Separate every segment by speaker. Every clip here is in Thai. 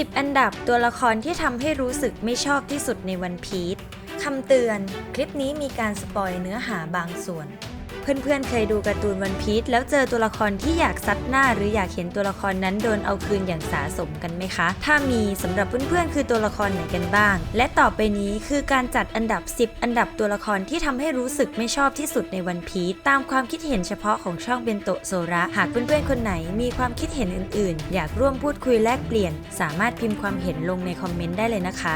Speaker 1: 10 อันดับตัวละครที่ทำให้รู้สึกไม่ชอบที่สุดในวันพีชคำเตือน คลิปนี้มีการสปอยเนื้อหาบางส่วน เพื่อนๆ เคยดูการ์ตูนวันพีชแล้วเจอตัวละครที่อยากซัดหน้า หรืออยากเห็นตัวละครนั้นโดนเอาคืนอย่างสาสมกันไหมคะ ถ้ามีสำหรับเพื่อนๆ คือตัวละครไหนกันบ้าง และต่อไปนี้คือการจัดอันดับ 10 อันดับตัวละครที่ทำให้รู้สึกไม่ชอบที่สุดในวันพีชตามความคิดเห็นเฉพาะของช่องเบนโตโซระ หากเพื่อนๆ คนไหนมีความคิดเห็นอื่นๆ อยากร่วมพูดคุยแลกเปลี่ยน สามารถพิมพ์ความเห็นลงในคอมเมนต์ได้เลยนะคะ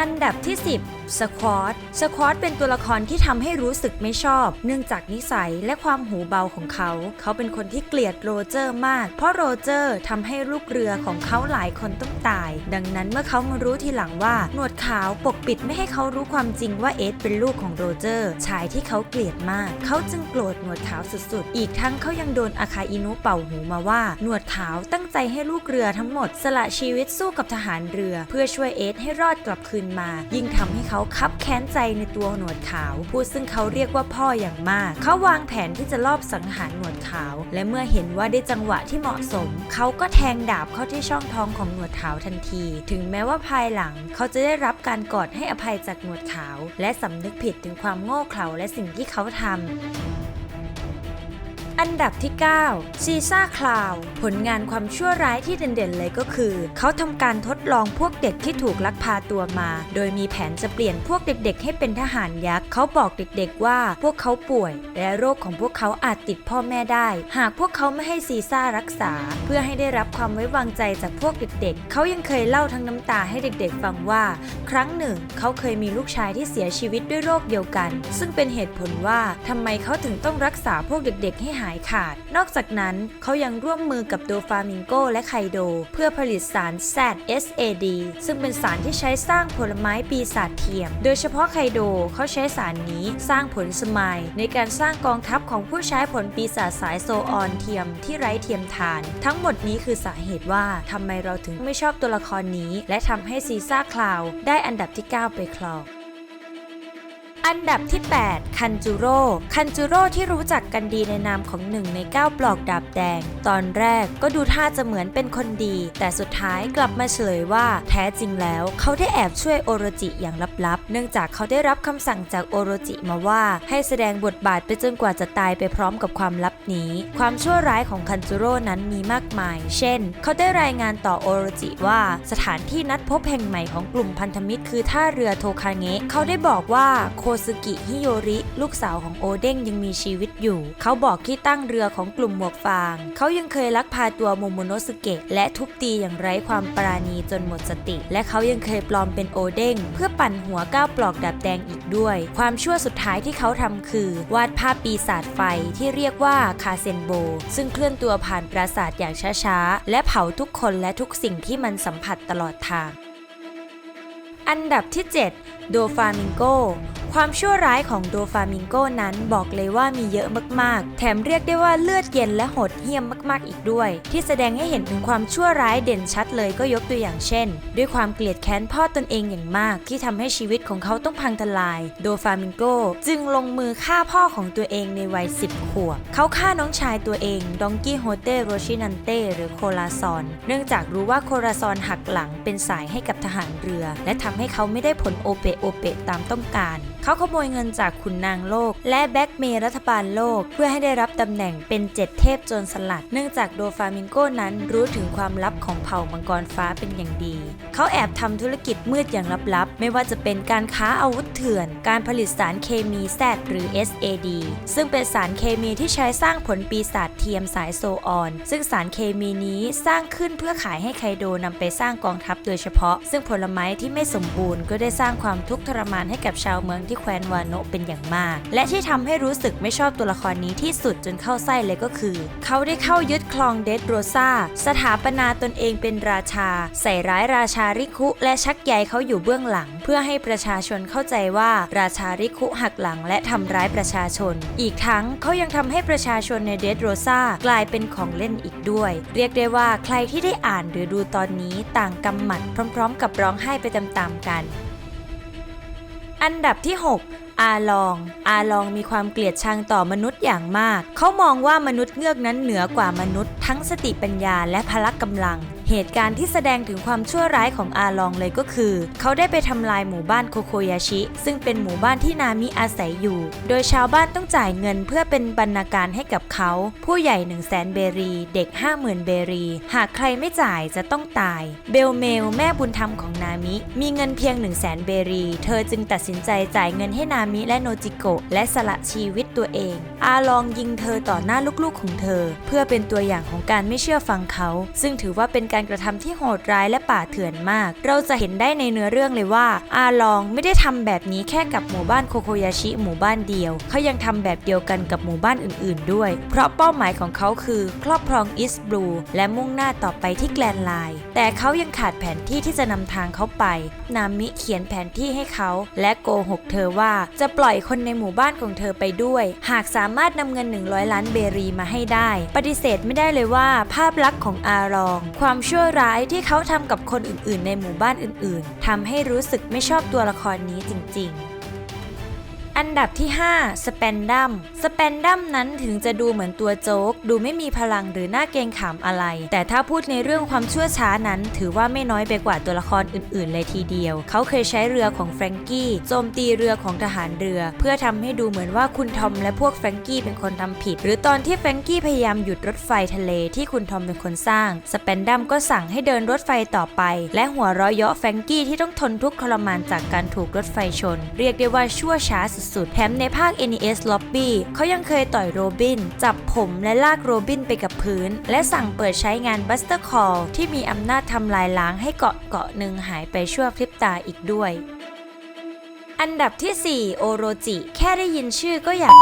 Speaker 1: อันดับที่ 10 สควอตสควอตเป็นตัวละครที่ทำให้รู้สึกไม่ชอบ เนื่องจากนิสัยและความหูเบาของเขา เขาเป็นคนที่เกลียดโรเจอร์มาก เพราะโรเจอร์ทำให้ลูกเรือของเขาหลายคนต้องตาย ดังนั้นเมื่อเขามารู้ทีหลังว่าหนวดขาวปกปิดไม่ให้เขารู้ความจริงว่าเอสเป็นลูกของโรเจอร์ ชายที่เขาเกลียดมาก เขาจึงโกรธหนวดขาวสุดๆ อีกทั้งเขายังโดนอาคาอินุเป่าหูมาว่า หนวดขาวตั้งใจให้ลูกเรือทั้งหมด สละชีวิตสู้กับทหารเรือ เพื่อช่วยเอสให้รอดกลับคืนมา ยิ่งทำให้เขาาคับแค้นใจในตัวหนวดขาว ผู้ซึ่งเขาเรียกว่าพ่ออย่างมาก เขาวางแผนที่จะลอบสังหารหนวดขาว และเมื่อเห็นว่าได้จังหวะที่เหมาะสม เขาก็แทงดาบเข้าที่ช่องท้องของหนวดขาวทันที ถึงแม้ว่าภายหลัง เขาจะได้รับการกอดให้อภัยจากหนวดขาว และสำนึกผิดถึงความโง่เขลาและสิ่งที่เขาทำ อันดับที่ 9 ซีซ่าคลาว ผลงานความชั่วร้ายที่เด่นๆเลยก็คือ เขาทำการทดลองพวกเด็กที่ถูกลักพาตัวมา โดยมีแผนจะเปลี่ยนพวกเด็กๆ ให้เป็นทหารยักษ์ เขาบอกเด็กๆว่าพวกเขาป่วย และโรคของพวกเขาอาจติดพ่อแม่ได้ หากพวกเขาไม่ให้ซีซ่ารักษา เพื่อให้ได้รับความไว้วางใจจากพวกเด็กๆ เขายังเคยเล่าทั้งน้ำตาให้เด็กๆ ฟังว่า ครั้งหนึ่ง เขาเคยมีลูกชายที่เสียชีวิตด้วยโรคเดียวกัน ซึ่งเป็นเหตุผลว่าทำไมเขาถึงต้องรักษาพวกเด็กๆ ให้หายขาด นอกจากนั้นเขายังร่วมมือกับโดฟามิงโกและไคโด เพื่อผลิตสาร ZSAD ซึ่งเป็นสารที่ใช้สร้างผลไม้ปีศาจเทียม โดยเฉพาะไคโดเขาใช้สารนี้สร้างผลสมายในการสร้างกองทัพของผู้ใช้ผลปีศาจสายโซออนเทียมที่ไร้เทียมทาน ทั้งหมดนี้คือสาเหตุว่าทำไมเราถึงไม่ชอบตัวละครนี้ และทำให้ซีซ่าคลาวได้อันดับที่ 9 ไปครอง อันดับที่ 8 คันจูโร่ คันจูโร่ที่รู้จักกันดีในนามของหนึ่งใน 9 ปลอกดาบแดง ตอนแรกก็ดูท่าจะเหมือนเป็นคนดี แต่สุดท้ายกลับมาเฉลยว่าแท้จริงแล้วเขาได้แอบช่วยโอโรจิอย่างลับๆ เนื่องจากเขาได้รับคำสั่งจากโอโรจิมาว่า ให้แสดงบทบาทไปจนกว่าจะตายไปพร้อมกับความลับนี้ ความชั่วร้ายของคันจูโร่นั้นมีมากมาย เช่น เขาได้รายงานต่อโอโรจิว่าสถานที่นัดพบแห่งใหม่ของกลุ่มพันธมิตร คือท่าเรือโทคาเงะเขาได้บอกว่าโคซึกิฮิโยริ ลูกสาวของโอเด้งยังมีชีวิตอยู่ เขาบอกที่ตั้งเรือของกลุ่มหมวกฟาง เขายังเคยลักพาตัวโมโมโนสุเกะและทุบตีอย่างไร้ความปราณีจนหมดสติ และเขายังเคยปลอมเป็นโอเด้งเพื่อปั่นหัวก้าวปลอกดับแดงอีกด้วย ความชั่วสุดท้ายที่เขาทำคือ วาดภาพปีศาจไฟที่เรียกว่าคาเซนโบ ซึ่งเคลื่อนตัวผ่านปราสาทอย่างช้าๆ และเผาทุกคนและทุกสิ่งที่มันสัมผัสตลอดทาง อันดับที่ 7 โดฟามิงโก ความชั่วร้ายของโดฟามิงโกนั้นบอกเลยว่ามีเยอะมากๆ แถมเรียกได้ว่าเลือดเย็นและโหดเหี้ยมมากๆอีกด้วย ที่แสดงให้เห็นถึงความชั่วร้ายเด่นชัดเลยก็ยกตัวอย่างเช่น ด้วยความเกลียดแค้นพ่อตนเองอย่างมาก ที่ทำให้ชีวิตของเขาต้องพังทลาย โดฟามิงโกจึงลงมือฆ่าพ่อของตัวเองในวัย 10 ขวบ เขาฆ่าน้องชายตัวเองดองกี้โฮเตโรชินันเตหรือโคลาซอน เนื่องจากรู้ว่าโคลาซอนหักหลังเป็นสายให้กับทหารเรือ และทำให้เขาไม่ได้ผลโอเปโอเปตามต้องการเขาขโมยเงินจากขุนนางโลก และแบ็กเมย์รัฐบาลโลก เพื่อให้ได้รับตำแหน่งเป็นเจ็ดเทพโจรสลัด เนื่องจากโดฟามิงโกนั้นรู้ถึงความลับของเผ่ามังกรฟ้าเป็นอย่างดี เขาแอบทำธุรกิจมืดอย่างลับๆ ไม่ว่าจะเป็นการค้าอาวุธเถื่อน การผลิตสารเคมีแซดหรือ SAD ซึ่งเป็นสารเคมีที่ใช้สร้างผลปีศาจเทียมสายโซออน ซึ่งสารเคมีนี้สร้างขึ้นเพื่อขายให้ไคโดนำไปสร้างกองทัพโดยเฉพาะ ซึ่งผลไม้ที่ไม่สมบูรณ์ก็ได้สร้างความทุกข์ทรมานให้กับชาวเมืองที่แคว้นวาโนะเป็นอย่างมาก และที่ทำให้รู้สึกไม่ชอบตัวละครนี้ที่สุดจนเข้าไส้เลยก็คือ เขาได้เข้ายึดคลองเดดโรซาสถาปนาตนเองเป็นราชา ใส่ร้ายราชาริคุ และชักใยเขาอยู่เบื้องหลัง เพื่อให้ประชาชนเข้าใจว่าราชาริคุหักหลังและทำร้ายประชาชน อีกทั้งเขายังทำให้ประชาชนในเดดโรซากลายเป็นของเล่นอีกด้วย เรียกได้ว่าใครที่ได้อ่านหรือดูตอนนี้ต่างกำหมัดพร้อม ๆ กับร้องไห้ไปตามๆกัน อันดับที่ 6 อาลอง อาลองมีความเกลียดชังต่อมนุษย์อย่างมาก เขามองว่ามนุษย์เงือกนั้นเหนือกว่ามนุษย์ทั้งสติปัญญาและพละกำลัง เหตุการณ์ที่แสดงถึงความชั่วร้ายของอาลองเลยก็คือ เขาได้ไปทำลายหมู่บ้านโคโคยาชิ ซึ่งเป็นหมู่บ้านที่นามิอาศัยอยู่ โดยชาวบ้านต้องจ่ายเงินเพื่อเป็นบรรณาการให้กับเขา ผู้ใหญ่ 1 0 0 0 0แสนเบรี เด็ก 50,000 เบรี หากใครไม่จ่ายจะต้องตาย เบลเมลแม่บุญธรรมของนามิ มีเงินเพียง 1 0 0 0 0แสนเบรี เธอจึงตัดสินใจจ่ายเงินให้นามิและโนจิโกะและสละชีวิตตัวเอง อาลองยิงเธอต่อหน้าลูกๆของเธอ เพื่อเป็นตัวอย่างของการไม่เชื่อฟังเขา ซึ่งถือว่าเป็นการกระทำที่โหดร้ายและป่าเถื่อนมาก เราจะเห็นได้ในเนื้อเรื่องเลยว่า อาลองไม่ได้ทำแบบนี้แค่กับหมู่บ้านโคโคยาชิหมู่บ้านเดียว เขายังทำแบบเดียวกันกับหมู่บ้านอื่น ๆ ด้วย เพราะเป้าหมายของเขาคือครอบครองอิสบลูและมุ่งหน้าต่อไปที่แกลนไลน์แต่เขายังขาดแผนที่ที่จะนำทางเขาไป นามิเขียนแผนที่ให้เขา และโกหกเธอว่าจะปล่อยคนในหมู่บ้านของเธอไปด้วยหากสามารถนำเงิน 100 ล้านเบรีมาให้ได้ ปฏิเสธไม่ได้เลยว่าภาพลักษณ์ของอารอง ความชั่วร้ายที่เขาทำกับคนอื่นๆ ในหมู่บ้านอื่นๆทำให้รู้สึกไม่ชอบตัวละครนี้จริง ๆ อันดับที่ 5สเปนดัมสเปนดัมนั้นถึงจะดูเหมือนตัวโจ๊ก ดูไม่มีพลังหรือหน่าเกรงขามอะไร แต่ถ้าพูดในเรื่องความชั่วช้านั้น ถือว่าไม่น้อยไปกว่าตัวละครอื่น ๆ เลยทีเดียว เขาเคยใช้เรือของแฟรงกี้โจมตีเรือของทหารเรือ เพื่อทำให้ดูเหมือนว่าคุณทอมและพวกแฟรงกี้เป็นคนทำผิด หรือตอนที่แฟรงกี้พยายามหยุดรถไฟทะเลที่คุณทอมเป็นคนสร้างสเปนดัมก็สั่งให้เดินรถไฟต่อไป และหัวเราะเยาะแฟรงกี้ที่ต้องทนทุกข์ทรมานจากการถูกรถไฟชน เรียกได้ว่าชั่วช้าสุดๆ แถมในภาค NES Lobby เขายังเคยต่อยโรบิน จับผมและลากโรบินไปกับพื้น และสั่งเปิดใช้งาน Buster Call ที่มีอำนาจทำลายล้างให้เกาะเกาะหนึ่งหายไปชั่วพริบตาอีกด้วยอันดับที่ 4 โอโรจิ แค่ได้ยินชื่อก็อยาก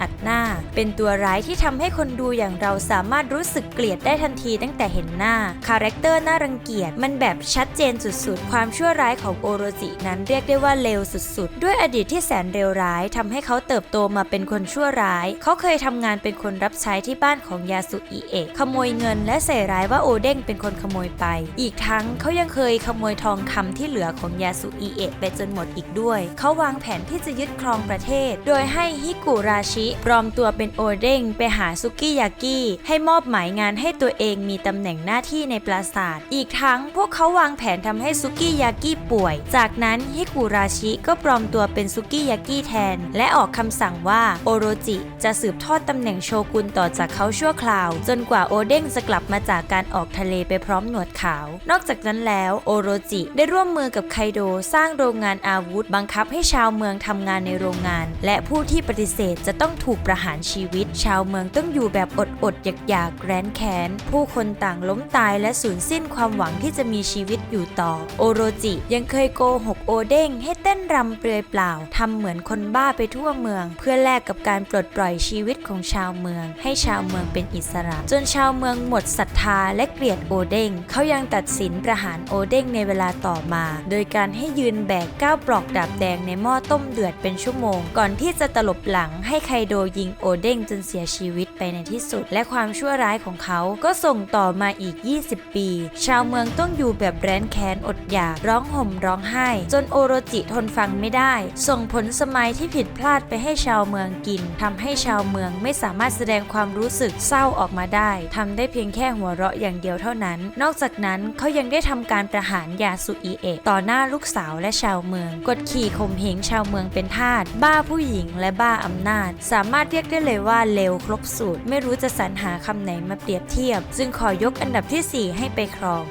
Speaker 1: อัด หน้า เป็นตัวร้ายที่ทำให้คนดูอย่างเราสามารถรู้สึกเกลียดได้ทันทีตั้งแต่เห็นหน้า คาแรคเตอร์น่ารังเกียจมันแบบชัดเจนสุดๆ ความชั่วร้ายของโอโรจินั้นเรียกได้ว่าเลวสุดๆ ด้วยอดีตที่แสนเลวร้ายทำให้เขาเติบโตมาเป็นคนชั่วร้าย เขาเคยทำงานเป็นคนรับใช้ที่บ้านของยาสุอิเอะขโมยเงินและใส่ร้ายว่าโอเด้งเป็นคนขโมยไป อีกทั้งเขายังเคยขโมยทองคำที่เหลือของยาสุอิเอะไปจนหมดอีกด้วย เขาวางแผนที่จะยึดครองประเทศ โดยให้ฮิกุราชิปลอมตัวเป็นโอเด้งไปหาซุกิยากิให้มอบหมายงานให้ตัวเองมีตำแหน่งหน้าที่ในปราสาท อีกทั้งพวกเขาวางแผนทำให้ซุกิยากิป่วย จากนั้นฮิกุราชิก็ปลอมตัวเป็นซุกิยากิแทน และออกคำสั่งว่าโอโรจิจะสืบทอดตำแหน่งโชกุนต่อจากเขาชั่วคราว จนกว่าโอเด้งจะกลับมาจากการออกทะเลไปพร้อมหนวดขาว นอกจากนั้นแล้วโอโรจิได้ร่วมมือกับไคโดสร้างโรงงานอาวุธ บังคับให้ชาวเมืองทำงานในโรงงาน และผู้ที่ปฏิเสธจะต้องถูกประหารชีวิต ชาวเมืองต้องอยู่แบบอดอดอยากอยากๆแร้นแค้น ผู้คนต่างล้มตายและสูญสิ้นความหวังที่จะมีชีวิตอยู่ต่อ โอโรจิยังเคยโกหกโอเด้งให้เต้นรำเปลือยเปล่าทำเหมือนคนบ้าไปทั่วเมือง เพื่อแลกกับการปลดปล่อยชีวิตของชาวเมือง ให้ชาวเมืองเป็นอิสระ จนชาวเมืองหมดศรัทธาและเกลียดโอเด้งเขายังตัดสินประหารโอเด้งในเวลาต่อมา โดยการให้ยืนแบกก้าวปลอกดาบแดงในหม้อต้มเดือดเป็นชั่วโมง ก่อนที่จะตลบหลังให้ไคโดยิงโอเด้งจนเสียชีวิตไปในที่สุด และความชั่วร้ายของเขาก็ส่งต่อมาอีก 20 ปี ชาวเมืองต้องอยู่แบบแร้นแค้นอดอยาก ร้องห่มร้องไห้ จนโอโรจิทนฟังไม่ได้ ส่งผลสมัยที่ผิดพลาดไปให้ชาวเมืองกินทำให้ชาวเมืองไม่สามารถแสดงความรู้สึกเศร้าออกมาได้ทำได้เพียงแค่หัวเราะอย่างเดียวเท่านั้น นอกจากนั้นเขายังได้ทำการประหารยาสุอิเอะต่อหน้าลูกสาวและชาวเมือง กดขี่ข่มเหงชาวเมืองเป็นทาสบ้าผู้หญิงและบ้าอำนาจสามารถเรียกได้เลยว่าเลวครบสูตร ไม่รู้จะสรรหาคำไหนมาเปรียบเทียบจึงขอยกอันดับทีสี่4 ให้ไปครอง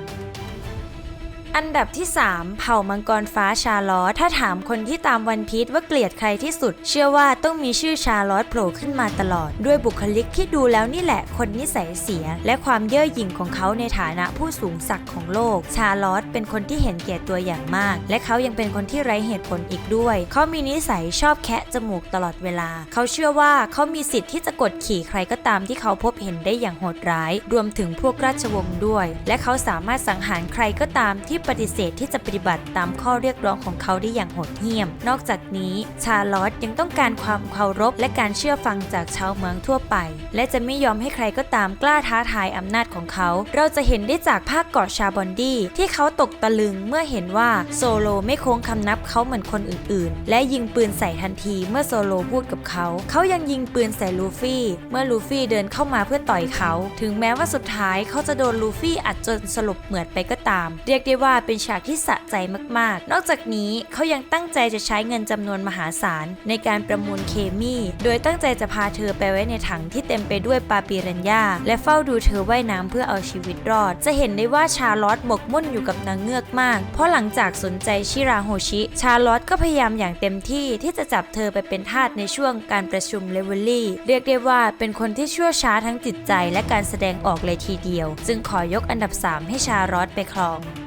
Speaker 1: อันดับที่ 3 เผ่ามังกรฟ้าชาลอตถ้าถามคนที่ตามวันพีชว่าเกลียดใครที่สุด เชื่อว่าต้องมีชื่อชาลอตโผล่ขึ้นมาตลอด ด้วยบุคลิกที่ดูแล้วนี่แหละ คนนิสัยเสีย และความเย่อหยิ่งของเขาในฐานะผู้สูงศักดิ์ของโลก ชาลอตเป็นคนที่เห็นแก่ตัวอย่างมาก และเขายังเป็นคนที่ไร้เหตุผลอีกด้วย เขามีนิสัยชอบแคะจมูกตลอดเวลา เขาเชื่อว่าเขามีสิทธิ์ที่จะกดขี่ใครก็ตามที่เขาพบเห็นได้อย่างโหดร้าย รวมถึงพวกราชวงศ์ด้วย และเขาสามารถสังหารใครก็ตามที่ปฏิเสธที่จะปฏิบัติตามข้อเรียกร้องของเขาได้อย่างโหดเหี้ยม นอกจากนี้ชาลอตยังต้องการความเคารพและการเชื่อฟังจากชาวเมืองทั่วไป และจะไม่ยอมให้ใครก็ตามกล้าท้าทายอำนาจของเขา เราจะเห็นได้จากภาคเกาะชาบอนดี้ที่เขาตกตะลึงเมื่อเห็นว่าโซโลไม่โค้งคำนับเขาเหมือนคนอื่นๆ และยิงปืนใส่ทันทีเมื่อโซโลพูดกับเขา เขายังยิงปืนใส่ลูฟี่ เมื่อลูฟี่เดินเข้ามาเพื่อต่อยเขา ถึงแม้ว่าสุดท้ายเขาจะโดนลูฟี่อัดจนสลบเหมือดไปก็ตาม เรียกได้ว่าเป็นฉากที่สะใจมากๆ นอกจากนี้เขายังตั้งใจจะใช้เงินจำนวนมหาศาล ในการประมูลเคมี โดยตั้งใจจะพาเธอไปไว้ในถังที่เต็มไปด้วยปลาปีรัญญาและเฝ้าดูเธอว่ายน้ำเพื่อเอาชีวิตรอด จะเห็นได้ว่าชาลอตหมกมุ่นอยู่กับนางเงือกมาก เพราะหลังจากสนใจชิราโฮชิ ชาลอตก็พยายามอย่างเต็มที่ที่จะจับเธอไปเป็นทาสในช่วงการประชุมเลเวลลี่เรียกได้ว่าเป็นคนที่ชั่วช้าทั้งจิตใจและการแสดงออกเลยทีเดียว จึงขอยกอันดับ 3 ให้ชาร์ลอตไปครอง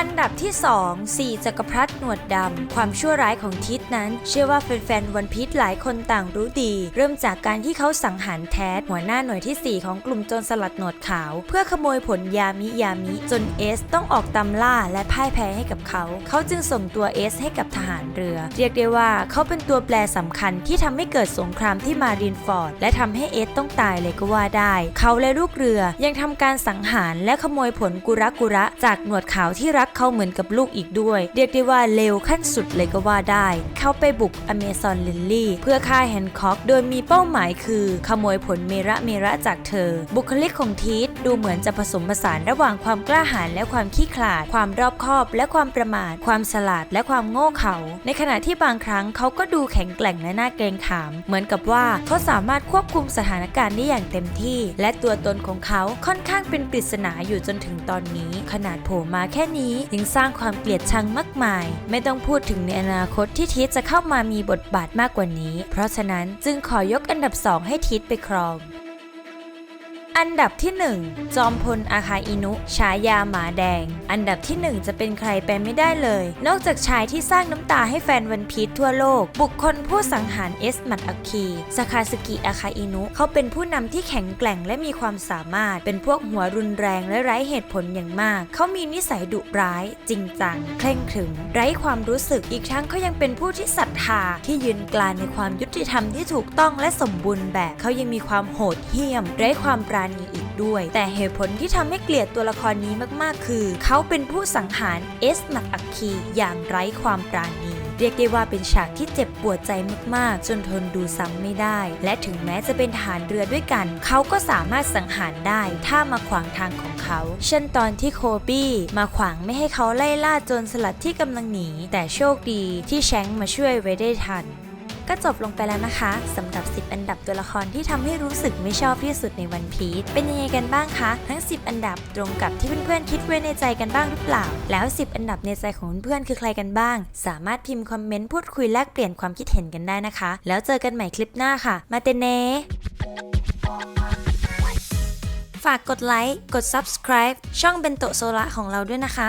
Speaker 1: อันดับที่ 2 4 จักรพรรดิหนวดดำ ความชั่วร้ายของทิศนั้น เชื่อว่าแฟนๆวันพีชหลายคนต่างรู้ดี เริ่มจากการที่เขาสังหารแทสหัวหน้าหน่วยที่ 4 ของกลุ่มโจรสลัดหนวดขาว เพื่อขโมยผลยามิยามิจนเอสต้องออกตามล่าและพ่ายแพ้ให้กับเขา เขาจึงส่งตัวเอสให้กับทหารเรือ เรียกได้ว่าเขาเป็นตัวแปรสำคัญที่ทำให้เกิดสงครามที่มารินฟอร์ด และทำให้เอสต้องตายเลยก็ว่าได้ เขาและลูกเรือยังทำการสังหารและขโมยผลกุระกุระจากหนวดขาวที่รักเขาเหมือนกับลูกอีกด้วย เรียกได้ว่าเลวขั้นสุดเลยก็ว่าได้ เขาไปบุกอเมซอนลิลลี่เพื่อฆ่าแฮนค็อกโดยมีเป้าหมายคือ ขโมยผลเมระเมระจากเธอ บุคลิกของทีสดูเหมือนจะผสมผสานระหว่างความกล้าหาญและความขี้ขลาด ความรอบคอบ และความประมาท ความฉลาดและความโง่เขลาในขณะที่บางครั้งเขาก็ดูแข็งแกร่งและน่าเกรงขาม เหมือนกับว่าเขาสามารถควบคุมสถานการณ์ได้อย่างเต็มที่ และตัวตนของเขาค่อนข้างเป็นปริศนาอยู่จนถึงตอนนี้ ขนาดโผล่มาแค่นี้ยังสร้างความเกลียดชังมากมาย ไม่ต้องพูดถึงในอนาคตที่ทิศจะเข้ามามีบทบาทมากกว่านี้ เพราะฉะนั้นจึงขอยกอันดับ 2 ให้ทิศไปครอง อันดับที่ 1 จอมพลอาคาอินุฉายาหมาแดง อันดับที่ 1 จะเป็นใครไปไม่ได้เลย นอกจากชายที่สร้างน้ำตาให้แฟนวันพีชทั่วโลก บุคคลผู้สังหารเอสมัดอัคคีสคาสกิอาคาอินุ เขาเป็นผู้นำที่แข็งแกร่งและมีความสามารถ เป็นพวกหัวรุนแรงและไร้เหตุผลอย่างมาก เขามีนิสัยดุร้าย จริงจัง เคร่งขรึม ไร้ความรู้สึกอีกทั้งเขายังเป็นผู้ที่ศรัทธาที่ยืนกลานในความยุติธรรมที่ถูกต้องและสมบูรณ์แบบเขายังมีความโหดเหี้ยม ไร้ความปราณีอีกด้วย แต่เหตุผลที่ทำให้เกลียดตัวละครนี้มากๆ คือ เขาเป็นผู้สังหารเอสมัดอัคคีอย่างไร้ความปราณีเรียกได้ว่าเป็นฉากที่เจ็บปวดใจมากๆ จนทนดูซ้ำไม่ได้ และถึงแม้จะเป็นทหารเรือด้วยกัน เขาก็สามารถสังหารได้ ถ้ามาขวางทางของเขา เช่นตอนที่โคบี้มาขวางไม่ให้เขาไล่ล่าโจรสลัดที่กำลังหนี แต่โชคดีที่แชงมาช่วยไว้ได้ทัน ก็จบลงไปแล้วนะคะสำหรับ 10 อันดับตัวละครที่ทำให้รู้สึกไม่ชอบที่สุดในวันพีชเป็นยังไงกันบ้างคะ ทั้ง 10 อันดับตรงกับที่เพื่อนๆคิดไว้ในใจกันบ้างหรือเปล่า แล้ว 10 อันดับในใจของเพื่อนๆคือใครกันบ้าง สามารถพิมพ์คอมเมนต์พูดคุยแลกเปลี่ยนความคิดเห็นกันได้นะคะ แล้วเจอกันใหม่คลิปหน้าค่ะ มาเตเนฝากกดไลค์ กด subscribe ช่องเบนโตโซละของเราด้วยนะคะ